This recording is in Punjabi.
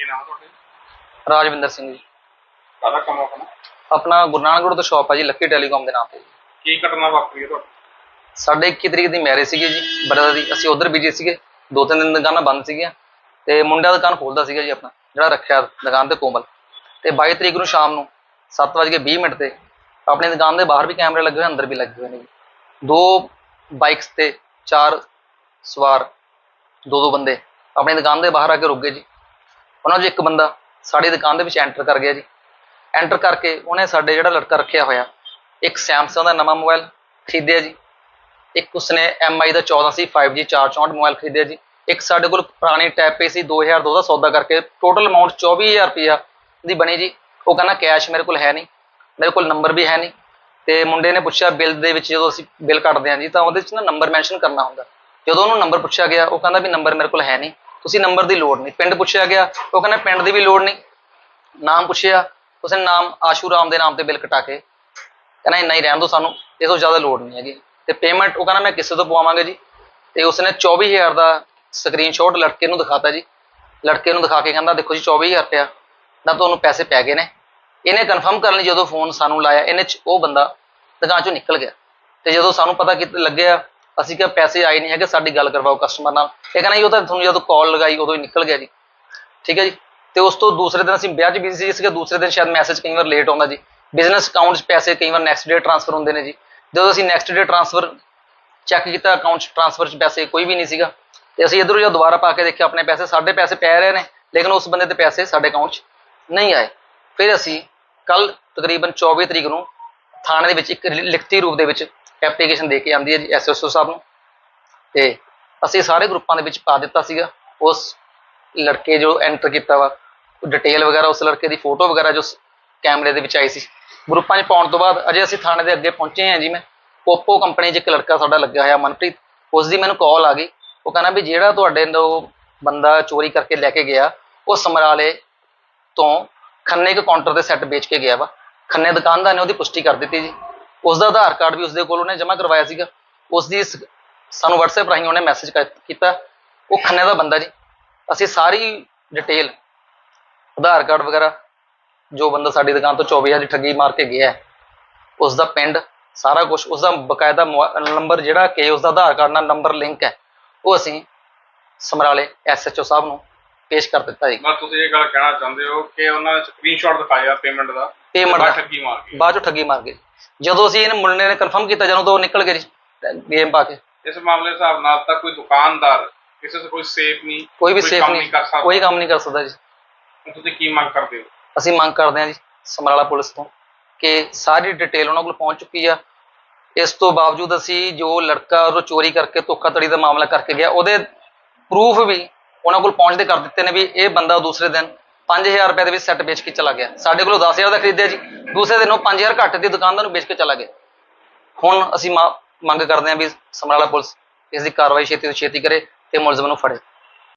ਕੀ ਨਾਮ ਤੁਹਾਡੇ? ਰਾਜਵਿੰਦਰ ਸਿੰਘ ਜੀ। ਕਾਹਦਾ ਕੰਮ ਆਪਣਾ? ਆਪਣਾ ਗੁਰੂ ਨਾਨਕ ਰੋਡ ਤੋਂ ਸ਼ਾਪ ਹੈ ਜੀ ਲੱਕੀ ਟੈਲੀਕਾਮ ਦੇ ਨਾਮ ਤੇ। ਕੀ ਘਟਨਾ ਵਾਪਰੀ ਹੈ ਤੁਹਾਡੇ? ਸਾਡੇ 21 ਤਰੀਕ ਦੀ ਮੈਰਿਜ ਸੀਗੀ ਜੀ ਬਰਦਰ ਦੀ। ਅਸੀਂ ਉਧਰ ਬਿਜ਼ੀ ਸੀਗੇ ਦੋ ਤਿੰਨ ਦਿਨ ਦੁਕਾਨਾਂ ਬੰਦ ਸੀਗੀਆਂ ਤੇ ਮੁੰਡਾ ਦੁਕਾਨ ਖੋਲਦਾ ਸੀਗਾ ਜੀ ਆਪਣਾ ਜਿਹੜਾ ਰੱਖਿਆ ਦੁਕਾਨ ਤੇ ਕੋਮਲ। ਤੇ 22 ਤਰੀਕ ਨੂੰ ਸ਼ਾਮ ਨੂੰ 7:20 ਮਿੰਟ ਤੇ ਆਪਣੀ ਦੁਕਾਨ ਦੇ ਬਾਹਰ ਵੀ ਕੈਮਰੇ ਲੱਗੇ ਹੋਏ ਅੰਦਰ ਵੀ ਲੱਗੇ ਹੋਏ ਨੇ ਜੀ। ਦੋ ਬਾਈਕਸ ਤੇ ਚਾਰ ਸਵਾਰ ਦੋ ਦੋ ਬੰਦੇ ਆਪਣੀ ਦੁਕਾਨ ਦੇ ਬਾਹਰ ਆ ਕੇ ਰੁਕ ਗਏ ਜੀ। ਉਹਨਾਂ 'ਚ ਇੱਕ ਬੰਦਾ ਸਾਡੀ ਦੁਕਾਨ ਦੇ ਵਿੱਚ ਐਂਟਰ ਕਰ ਗਿਆ ਜੀ। ਐਂਟਰ ਕਰਕੇ ਉਹਨੇ ਸਾਡੇ ਜਿਹੜਾ ਲੜਕਾ ਰੱਖਿਆ ਹੋਇਆ, ਇੱਕ ਸੈਮਸੰਗ ਦਾ ਨਵਾਂ ਮੋਬਾਈਲ ਖਰੀਦਿਆ ਜੀ। ਇੱਕ ਉਸਨੇ MI ਦਾ 14 ਸੀ 5G 464 ਮੋਬਾਈਲ ਖਰੀਦਿਆ ਜੀ। ਇੱਕ ਸਾਡੇ ਕੋਲ ਪੁਰਾਣੀ ਟੈਬ ਪਈ ਸੀ 2002 ਦਾ ਸੌਦਾ ਕਰਕੇ ਟੋਟਲ ਅਮਾਉਂਟ 24000 ਰੁਪਇਆ ਦੀ ਬਣੀ ਜੀ। ਉਹ ਕਹਿੰਦਾ ਕੈਸ਼ ਮੇਰੇ ਕੋਲ ਹੈ ਨਹੀਂ, ਮੇਰੇ ਕੋਲ ਨੰਬਰ ਵੀ ਹੈ ਨਹੀਂ। ਤੇ ਮੁੰਡੇ ਨੇ ਪੁੱਛਿਆ ਬਿੱਲ ਦੇ ਵਿੱਚ ਜਦੋਂ ਅਸੀਂ ਬਿੱਲ ਕੱਟਦੇ ਹਾਂ ਜੀ, ਤਾਂ ਉਹਦੇ ਵਿੱਚ ਨਾ ਨੰਬਰ ਮੈਂਸ਼ਨ ਕਰਨਾ ਹੁੰਦਾ। ਜਦੋਂ ਉਹਨੂੰ ਨੰਬਰ ਪੁੱਛਿਆ ਗਿਆ, ਉਹ ਕਹਿੰਦਾ ਵੀ ਨੰਬਰ ਮੇਰੇ ਕੋਲ ਹੈ ਨਹੀਂ। ਤੁਸੀਂ ਨੰਬਰ ਦੀ ਲੋੜ ਨਹੀਂ ਪਿੰਡ ਪੁੱਛਿਆ ਗਿਆ ਉਹ ਕਹਿੰਦਾ ਪਿੰਡ ਦੀ ਵੀ ਲੋੜ ਨਹੀਂ ਨਾਮ ਪੁੱਛਿਆ ਉਸਨੇ ਨਾਮ ਆਸ਼ੂ ਰਾਮ ਦੇ ਨਾਮ ਤੇ ਬਿੱਲ ਕਟਾ ਕੇ ਕਹਿੰਦਾ ਇੰਨਾ ਹੀ ਰਹਿਣ ਦਿਓ ਸਾਨੂੰ ਇਹ ਤੋਂ ਜ਼ਿਆਦਾ ਲੋੜ ਨਹੀਂ ਹੈਗੀ ਤੇ ਪੇਮੈਂਟ ਉਹ ਕਹਿੰਦਾ ਮੈਂ ਕਿਸੇ ਤੋਂ ਪਵਾਵਾਂਗਾ ਜੀ ਤੇ ਉਸਨੇ 24000 ਦਾ ਸਕਰੀਨਸ਼ਾਟ ਲੜਕੇ ਨੂੰ ਦਿਖਾਤਾ ਜੀ ਲੜਕੇ ਨੂੰ ਦਿਖਾ ਕੇ ਕਹਿੰਦਾ ਦੇਖੋ ਜੀ 24000 ਰੁਪਇਆ ਨਾ ਤੁਹਾਨੂੰ ਪੈਸੇ ਪੈ ਗਏ ਨੇ ਇਹਨੇ ਕਨਫਰਮ ਕਰਨ ਲਈ ਜਦੋਂ ਫੋਨ ਸਾਨੂੰ ਲਾਇਆ, ਇਹਨੇ ਚ ਉਹ ਬੰਦਾ ਦੁਕਾਨ ਚੋਂ ਨਿਕਲ ਗਿਆ। ਤੇ ਜਦੋਂ ਸਾਨੂੰ ਪਤਾ ਕਿ ਲੱਗਿਆ ਅਸੀਂ ਕਿਹਾ ਪੈਸੇ ਆਏ ਨਹੀਂ ਹੈਗੇ, ਸਾਡੀ ਗੱਲ ਕਰਵਾਓ ਕਸਟਮਰ ਨਾਲ। ਇਹ ਕਹਿੰਦਾ ਜੀ, ਉਹ ਤਾਂ ਤੁਹਾਨੂੰ ਜਦੋਂ ਕਾਲ ਲਗਾਈ, ਉਦੋਂ ਹੀ ਨਿਕਲ ਗਿਆ ਜੀ। ਠੀਕ ਹੈ ਜੀ? ਤੇ ਉਸ ਤੋਂ ਦੂਸਰੇ ਦਿਨ ਅਸੀਂ ਵਿਆਹ 'ਚ ਬਿਜ਼ੀ ਸੀ ਇਸ ਦੂਸਰੇ ਦਿਨ ਸ਼ਾਇਦ ਮੈਸੇਜ ਕਈ ਵਾਰ ਲੇਟ ਆਉਂਦਾ ਜੀ। ਬਿਜ਼ਨਸ ਅਕਾਊਂਟ 'ਚ ਪੈਸੇ ਕਈ ਵਾਰ ਨੈਕਸਟ ਡੇ ਟ੍ਰਾਂਸਫਰ ਹੁੰਦੇ ਨੇ ਜੀ। ਜਦੋਂ ਅਸੀਂ ਨੈਕਸਟ ਡੇ ਟ੍ਰਾਂਸਫਰ ਚੈੱਕ ਕੀਤਾ ਅਕਾਊਂਟ 'ਚ ਟ੍ਰਾਂਸਫਰ 'ਚ ਪੈਸੇ ਕੋਈ ਵੀ ਨਹੀਂ ਸੀਗਾ। ਤੇ ਅਸੀਂ ਇਧਰੋਂ ਜਦੋਂ ਦੁਬਾਰਾ ਪਾ ਕੇ ਦੇਖਿਆ, ਆਪਣੇ ਪੈਸੇ ਸਾਡੇ ਪੈਸੇ ਪੈ ਰਹੇ ਨੇ, ਲੇਕਿਨ ਉਸ ਬੰਦੇ ਦੇ ਪੈਸੇ ਸਾਡੇ ਅਕਾਊਂਟ 'ਚ ਨਹੀਂ ਆਏ। ਫਿਰ ਅਸੀਂ ਕੱਲ ਤਕਰੀਬਨ 24 ਤਰੀਕ ਨੂੰ ਥਾਣੇ ਦੇ ਵਿੱਚ ਇੱਕ ਲਿਖਤੀ ਰੂਪ ਦੇ ਵਿੱਚ ਐਪਲੀਕੇਸ਼ਨ ਦੇ ਕੇ ਆਂਦੀ ਹੈ ਜੀ ਐਸਐਸਓ ਸਾਹਿਬ ਨੂੰ। ਤੇ ਅਸੀਂ ਸਾਰੇ ਗਰੁੱਪਾਂ ਦੇ ਵਿੱਚ ਪਾ ਦਿੱਤਾ ਸੀਗਾ। ਉਸ ਲੜਕੇ ਜੋ ਐਂਟਰ ਕੀਤਾ ਵਾ ਡਿਟੇਲ ਵਗੈਰਾ, ਉਸ ਲੜਕੇ ਦੀ ਫੋਟੋ ਵਗੈਰਾ ਜੋ ਕੈਮਰੇ ਦੇ ਵਿੱਚ ਆਈ ਸੀ। ਗਰੁੱਪਾਂ 'ਚ ਪਾਉਣ ਤੋਂ ਬਾਅਦ ਅਜੇ ਅਸੀਂ ਥਾਣੇ ਦੇ ਅੱਗੇ ਪਹੁੰਚੇ ਹਾਂ ਜੀ ਮੈਂ। ਪੋਪੋ ਕੰਪਨੀ 'ਚ ਇੱਕ ਲੜਕਾ ਸਾਡਾ ਲੱਗਿਆ ਹੋਇਆ, ਮਨਪ੍ਰੀਤ। ਉਸ ਦੀ ਮੈਨੂੰ ਕਾਲ ਆ ਗਈ। ਉਹ ਕਹਿੰਦਾ ਵੀ ਜਿਹੜਾ ਤੁਹਾਡੇ ਤੋਂ ਬੰਦਾ ਚੋਰੀ ਕਰਕੇ ਲੈ ਕੇ ਗਿਆ, ਉਹ ਸਮਰਾਲੇ ਤੋਂ ਖੰਨੇ ਕੇ ਕਾਊਂਟਰ ਤੇ ਸੈੱਟ ਵੇਚ ਕੇ ਗਿਆ ਵਾ। ਖੰਨੇ ਦੁਕਾਨਦਾਰ ਨੇ ਉਹਦੀ ਪੁਸ਼ਟੀ ਕਰ ਦਿੱਤੀ ਜੀ। ਉਸ ਦਾ ਆਧਾਰ ਕਾਰਡ ਵੀ ਉਸਦੇ ਕੋਲ ਉਹਨੇ ਜਮ੍ਹਾਂ ਕਰਵਾਇਆ ਸੀਗਾ। ਉਸ ਦੀ ਸਾਨੂੰ WhatsApp ਰਾਹੀਂ ਉਹਨੇ ਮੈਸੇਜ ਕੀਤਾ। ਉਹ ਖੰਨੇ ਦਾ ਬੰਦਾ ਜੀ। ਅਸੀਂ ਸਾਰੀ ਡਿਟੇਲ ਆਧਾਰ ਕਾਰਡ ਵਗੈਰਾ ਜੋ ਬੰਦਾ ਸਾਡੀ ਦੁਕਾਨ ਤੋਂ 24000 ਦੀ ਠੱਗੀ ਮਾਰ ਕੇ ਗਿਆ ਹੈ, ਉਸ ਦਾ ਪਿੰਡ ਸਾਰਾ ਕੁਝ ਉਸ ਦਾ ਬਕਾਇਦਾ ਨੰਬਰ ਜਿਹੜਾ ਕਿ ਉਸ ਦਾ ਆਧਾਰ ਕਾਰਡ ਨਾਲ ਨੰਬਰ ਲਿੰਕ ਹੈ ਉਹ ਅਸੀਂ ਸਮਰਾਲੇ ਐਸਐਚਓ ਸਾਹਿਬ ਨੂੰ ਪੇਸ਼ ਕਰ ਦਿੱਤਾ ਜੀ। ਮੈਂ ਤੁਸੀਂ ਇਹ ਗੱਲ ਕਹਿਣਾ ਚਾਹੁੰਦੇ ਹੋ ਕਿ ਉਹਨਾਂ ਨੇ ਸਕਰੀਨਸ਼ਾਟ ਦਿਖਾਇਆ ਪੇਮੈਂਟ ਦਾ। ਬਾਅਦ ਦਾ। ਠੱਗੀ ਮਾਰ ਗਈ। ਬਾਅਦ ਚੋਂ ਠੱਗੀ ਮਾਰ ਗਏ ਜਦੋਂ ਅਸੀਂ ਇਹਨੇ ਮੁੰਡੇ ਨੇ ਕਨਫਰਮ ਕੀਤਾ ਜਦੋਂ ਤੋਂ ਉਹ ਨਿਕਲ ਗਏ ਗੇਮ ਪਾ ਕੇ। ਇਸ ਮਾਮਲੇ ਦੇ ਹਿਸਾਬ ਨਾਲ ਤਾਂ ਕੋਈ ਦੁਕਾਨਦਾਰ ਕਿਸੇ ਤੋਂ ਕੋਈ ਸੇਫ ਨਹੀਂ ਕੋਈ ਵੀ ਸੇਫ ਨਹੀਂ ਕਰ ਸਕਦਾ। ਕੋਈ ਕੰਮ ਨਹੀਂ ਕਰ ਸਕਦਾ ਜੀ। ਤੁਸੀਂ ਕੀ ਮੰਗ ਕਰਦੇ ਹੋ? ਅਸੀਂ ਮੰਗ ਕਰਦੇ ਹਾਂ ਜੀ ਸਮਰਾਲਾ ਪੁਲਿਸ ਤੋਂ ਕਿ ਸਾਰੀ ਡਿਟੇਲ ਉਹਨਾਂ ਕੋਲ ਪਹੁੰਚ ਚੁੱਕੀ ਆ। ਇਸ ਤੋਂ ਬਾਵਜੂਦ ਅਸੀਂ ਜੋ ਲੜਕਾ ਉਹ ਚੋਰੀ ਕਰਕੇ ਧੋਖਾਧੜੀ ਦਾ ਮਾਮਲਾ ਕਰਕੇ ਗਿਆ ਉਹਦੇ ਪ੍ਰੂਫ ਵੀ ਉਹਨਾਂ ਕੋਲ ਪਹੁੰਚਦੇ ਕਰ ਦਿੱਤੇ ਨੇ ਵੀ ਇਹ ਬੰਦਾ ਦੂਸਰੇ ਦਿਨ 5000 ਰੁਪਏ ਦੇ ਵਿੱਚ ਸੈੱਟ ਵੇਚ ਕੇ ਚਲਾ ਗਿਆ। ਸਾਡੇ ਕੋਲੋਂ 10000 ਦਾ ਖਰੀਦਿਆ ਜੀ। ਦੂਸਰੇ ਦਿਨ ਉਹ 5000 ਘੱਟ ਦੀ ਦੁਕਾਨਦਾਰ ਨੂੰ ਵੇਚ ਕੇ ਚਲਾ ਗਿਆ। ਹੁਣ ਅਸੀਂ ਮਾ- ਮੰਗ ਕਰਦੇ ਹਾਂ ਵੀ ਸਮਰਾਲਾ ਪੁਲਿਸ ਇਸ ਦੀ ਕਾਰਵਾਈ ਛੇਤੀ ਤੋਂ ਛੇਤੀ ਕਰੇ ਤੇ ਮੁਲਜ਼ਮ ਨੂੰ ਫੜੇ।